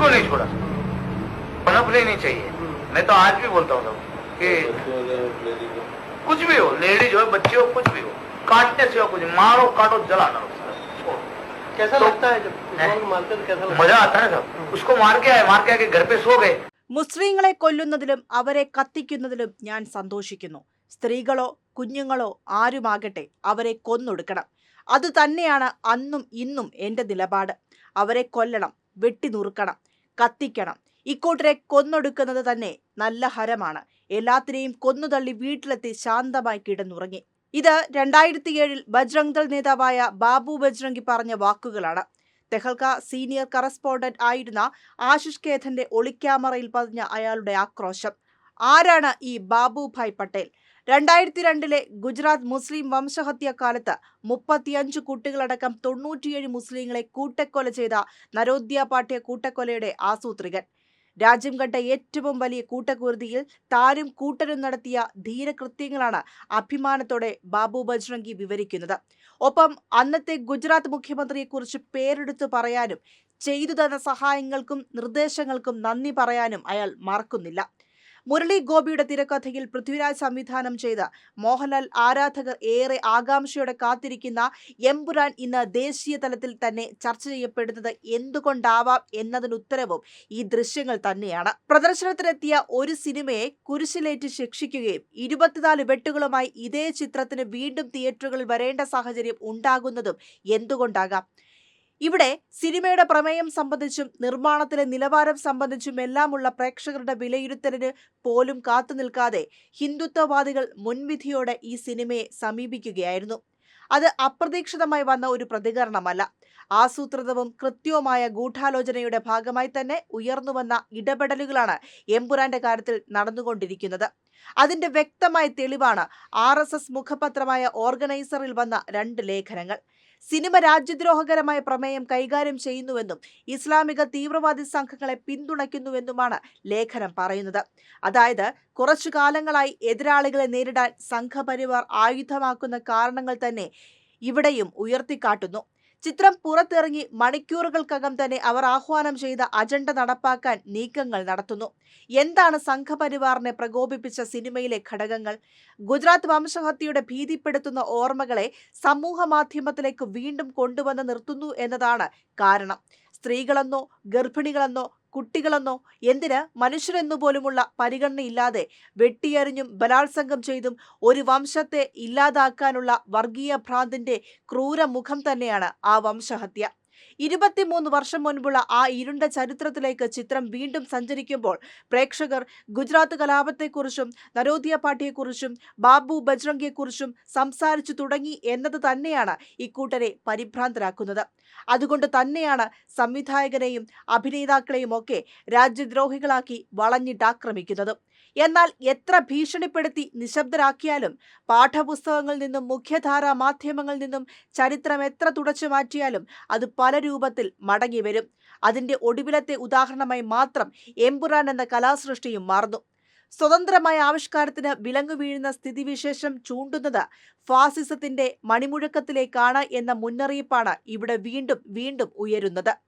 को नहीं छोड़ा पनपने नहीं चाहिए मैं तो आज भी बोलता हूँ सबको कि कुछ भी हो लेडीज हो बच्चे हो कुछ भी हो काटने से हो कुछ मारो काटो जलाना उसको छोड़ो कैसा तो- लगता है जब किसान को मारते हैं तो कैसा लगता मजा आता है ना सब उसको मार के आए मार के आके घर पे सो गए മുസ്ലിങ്ങളെ കൊല്ലുന്നതിലും അവരെ കത്തിക്കുന്നതിലും ഞാൻ സന്തോഷിക്കുന്നു സ്ത്രീകളോ കുഞ്ഞുങ്ങളോ ആരുമാകട്ടെ അവരെ കൊന്നൊടുക്കണം അത് തന്നെയാണ് അന്നും ഇന്നും എൻ്റെ നിലപാട് അവരെ കൊല്ലണം വെട്ടിനുറുക്കണം കത്തിക്കണം. ഇക്കൂട്ടരെ കൊന്നൊടുക്കുന്നത് തന്നെ നല്ല ഹരമാണ്. എല്ലാത്തിനെയും കൊന്നുതള്ളി വീട്ടിലെത്തി ശാന്തമായി കിടന്നുറങ്ങി. ഇത് രണ്ടായിരത്തി ഏഴിൽ ബജ്രംഗ് ദൾ നേതാവായ ബാബു ബജ്രംഗി പറഞ്ഞ വാക്കുകളാണ്. തെഹൽക്ക സീനിയർ കറസ്പോണ്ടന്റ് ആയിരുന്ന ആശിഷ് കേഥന്റെ ഒളിക്യാമറയിൽ പതിഞ്ഞ അയാളുടെ ആക്രോശം. ആരാണ് ഈ ബാബുഭായ് പട്ടേൽ? രണ്ടായിരത്തി രണ്ടിലെ ഗുജറാത്ത് മുസ്ലിം വംശഹത്യ കാലത്ത് മുപ്പത്തിയഞ്ച് കുട്ടികളടക്കം തൊണ്ണൂറ്റിയേഴ് മുസ്ലിങ്ങളെ കൂട്ടക്കൊല ചെയ്ത നരോദ്യ പാട്യ കൂട്ടക്കൊലയുടെ ആസൂത്രികൻ. രാജ്യം കണ്ട ഏറ്റവും വലിയ കൂട്ടക്കുരുതിയിൽ താനും കൂട്ടരും നടത്തിയ ധീരകൃത്യങ്ങളാണ് അഭിമാനത്തോടെ ബാബു ബജ്രംഗി വിവരിക്കുന്നത്. ഒപ്പം അന്നത്തെ ഗുജറാത്ത് മുഖ്യമന്ത്രിയെക്കുറിച്ച് പേരെടുത്തു പറയാനും ചെയ്തു തന്ന സഹായങ്ങൾക്കും നിർദ്ദേശങ്ങൾക്കും നന്ദി പറയാനും അയാൾ മറക്കുന്നില്ല. മുരളി ഗോപിയുടെ തിരക്കഥയിൽ പൃഥ്വിരാജ് സംവിധാനം ചെയ്ത മോഹൻലാൽ ആരാധകർ ഏറെ ആകാംക്ഷയോടെ കാത്തിരിക്കുന്ന എമ്പുരാൻ ഇന്ന് ദേശീയ തലത്തിൽ തന്നെ ചർച്ച ചെയ്യപ്പെടുന്നത് എന്തുകൊണ്ടാവാം എന്നതിന് ഉത്തരവും ഈ ദൃശ്യങ്ങൾ തന്നെയാണ്. പ്രദർശനത്തിനെത്തിയ ഒരു സിനിമയെ കുരിശിലേറ്റ് ശിക്ഷിക്കുകയും ഇരുപത്തിനാല് വെട്ടുകളുമായി ഇതേ ചിത്രത്തിന് വീണ്ടും തിയേറ്ററുകളിൽ വരേണ്ട സാഹചര്യം ഉണ്ടാകുന്നതും എന്തുകൊണ്ടാകാം? ഇവിടെ സിനിമയുടെ പ്രമേയം സംബന്ധിച്ചും നിർമ്മാണത്തിലെ നിലവാരം സംബന്ധിച്ചും എല്ലാമുള്ള പ്രേക്ഷകരുടെ വിലയിരുത്തലിന് പോലും കാത്തുനിൽക്കാതെ ഹിന്ദുത്വവാദികൾ മുൻവിധിയോടെ ഈ സിനിമയെ സമീപിക്കുകയായിരുന്നു. അത് അപ്രതീക്ഷിതമായി വന്ന ഒരു പ്രതികരണമല്ല. ആസൂത്രിതവും കൃത്യവുമായ ഗൂഢാലോചനയുടെ ഭാഗമായി തന്നെ ഉയർന്നുവന്ന ഇടപെടലുകളാണ് എമ്പുരാന്റെ കാര്യത്തിൽ നടന്നുകൊണ്ടിരിക്കുന്നത്. അതിന്റെ വ്യക്തമായ തെളിവാണ് ആർ എസ് എസ് മുഖപത്രമായ ഓർഗനൈസറിൽ വന്ന രണ്ട് ലേഖനങ്ങൾ. സിനിമ രാജ്യദ്രോഹകരമായ പ്രമേയം കൈകാര്യം ചെയ്യുന്നുവെന്നും ഇസ്ലാമിക തീവ്രവാദി സംഘങ്ങളെ പിന്തുണയ്ക്കുന്നുവെന്നുമാണ് ലേഖനം പറയുന്നത്. അതായത് കുറച്ചു കാലങ്ങളായി എതിരാളികളെ നേരിടാൻ സംഘപരിവാർ ആയുധമാക്കുന്ന കാരണങ്ങൾ തന്നെ ഇവിടെയും ഉയർത്തിക്കാട്ടുന്നു. ചിത്രം പുറത്തിറങ്ങി മണിക്കൂറുകൾക്കകം തന്നെ അവർ ആഹ്വാനം ചെയ്ത അജണ്ട നടപ്പാക്കാൻ നീക്കങ്ങൾ നടത്തുന്നു. എന്താണ് സംഘപരിവാറിനെ പ്രകോപിപ്പിച്ച സിനിമയിലെ ഘടകങ്ങൾ? ഗുജറാത്ത് വംശഹത്യയുടെ ഭീതിപ്പെടുത്തുന്ന ഓർമ്മകളെ സമൂഹ മാധ്യമത്തിലേക്ക് വീണ്ടും കൊണ്ടുവന്ന് നിർത്തുന്നു എന്നതാണ് കാരണം. സ്ത്രീകളെന്നോ ഗർഭിണികളെന്നോ കുട്ടികളെന്നോ? എന്തിന്? മനുഷ്യരെന്നു പോലുമുള്ള പരിഗണനയില്ലാതെ വെട്ടിയെറിഞ്ഞും ബലാത്സംഗം ചെയ്തും ഒരു വംശത്തെ ഇല്ലാതാക്കാനുള്ള വർഗീയ ഭ്രാന്തിന്റെ ക്രൂരമുഖം തന്നെയാണ് ആ വംശഹത്യ. ഇരുപത്തിമൂന്ന് വർഷം മുൻപുള്ള ആ ഇരുണ്ട ചരിത്രത്തിലേക്ക് ചിത്രം വീണ്ടും സഞ്ചരിക്കുമ്പോൾ പ്രേക്ഷകർ ഗുജറാത്ത് കലാപത്തെക്കുറിച്ചും നരോദിയ പാട്ടിയെക്കുറിച്ചും ബാബു ബജ്രംഗിയെക്കുറിച്ചും സംസാരിച്ചു തുടങ്ങി എന്നത് തന്നെയാണ് ഇക്കൂട്ടരെ പരിഭ്രാന്തരാക്കുന്നത്. അതുകൊണ്ട് തന്നെയാണ് സംവിധായകനെയും അഭിനേതാക്കളെയും ഒക്കെ രാജ്യദ്രോഹികളാക്കി വളഞ്ഞിട്ടാക്രമിക്കുന്നത്. എന്നാൽ എത്ര ഭീഷണിപ്പെടുത്തി നിശബ്ദരാക്കിയാലും പാഠപുസ്തകങ്ങളിൽ നിന്നും മുഖ്യധാരാ മാധ്യമങ്ങളിൽ നിന്നും ചരിത്രം എത്ര തുടച്ചു മാറ്റിയാലും അത് പല രൂപത്തിൽ മടങ്ങി വരും. അതിന്റെ ഒടുവിലത്തെ ഉദാഹരണമായി മാത്രം എമ്പുരാൻ എന്ന കലാസൃഷ്ടിയും മാറുന്നു. സ്വതന്ത്രമായ ആവിഷ്കാരത്തിന് വിലങ്ങു വീഴുന്ന സ്ഥിതിവിശേഷം ചൂണ്ടുന്നത് ഫാസിസത്തിന്റെ മണിമുഴക്കത്തിലേക്കാണ് എന്ന മുന്നറിയിപ്പാണ് ഇവിടെ വീണ്ടും വീണ്ടും ഉയരുന്നത്.